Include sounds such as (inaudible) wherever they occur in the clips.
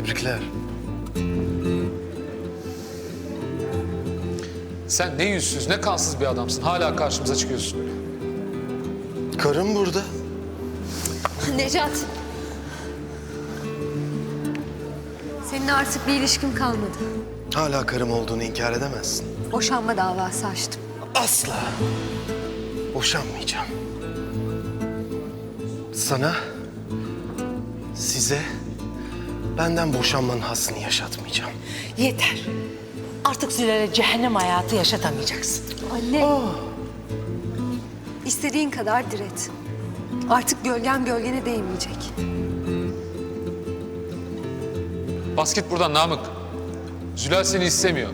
Tebrikler. Sen ne yüzsüz ne kansız bir adamsın. Hala karşımıza çıkıyorsun. Karım burada. Necat. Seninle artık bir ilişkim kalmadı. Hala karım olduğunu inkar edemezsin. Boşanma davası açtım. Asla. Boşanmayacağım. Sana, size benden boşanmanın hassını yaşatmayacağım. Yeter. Artık Zülal'e cehennem hayatı yaşatamayacaksın. Anne. İstediğin kadar diret. Artık gölgem gölgene değmeyecek. Bas git buradan Namık. Zülal seni istemiyor.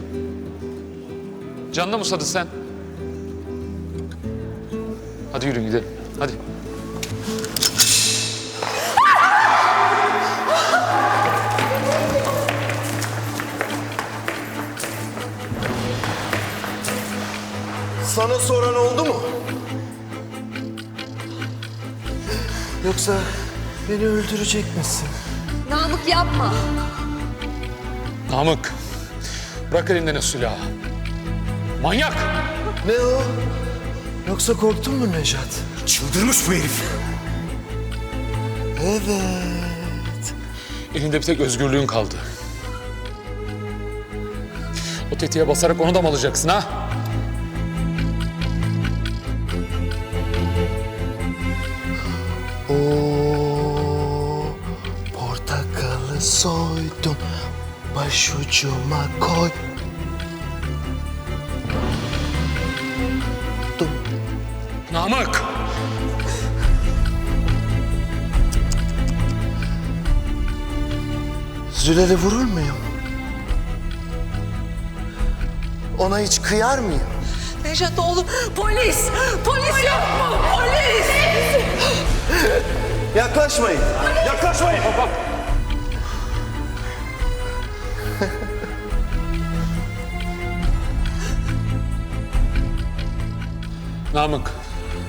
Canına musadı sen. Hadi yürü gidelim. Hadi. Sana soran oldu mu? Yoksa beni öldürecek misin? Namık yapma. Namık. Bırak elinden o silahı. Manyak. Ne o? Yoksa korktun mu Nejat? Çıldırmış bu herif. Evet. Elinde bir tek özgürlüğün kaldı. O tetiğe basarak onu da mı alacaksın ha? Başucuma koy. Namık. Zülal'e vurur muyum? Ona hiç kıyar mıyım? Nejat oğlum polis! Polis yapma! Polis! Yaklaşmayın. Yaklaşmayın. Namık.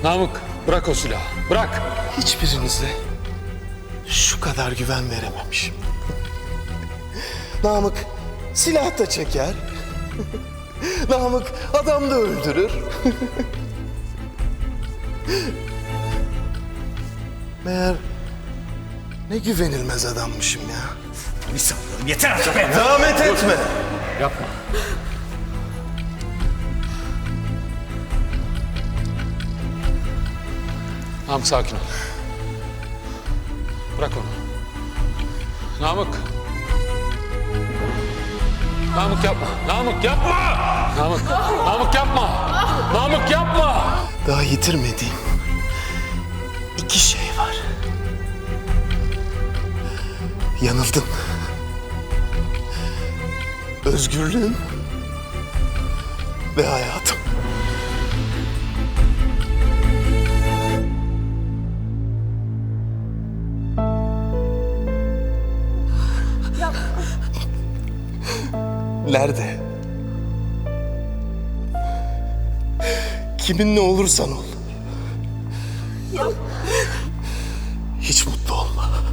Namık. Bırak o silahı. Bırak. Hiçbirinize şu kadar güven verememişim. Namık silah da çeker. (laughs) Namık adam da öldürür. (laughs) Meğer ne güvenilmez adammışım ya. Polis arıyorum. Yeter artık be. Zahmet etme. Yapma. Namık sakin ol. Bırak onu. Namık. Namık yapma. Namık yapma. Namık. Namık yapma. Namık yapma. Daha yitirmediğim iki şey var. Yanıldım. Özgürlüğüm ve hayatım. Nerede? Kimin ne olursan ol. Hiç mutlu olma.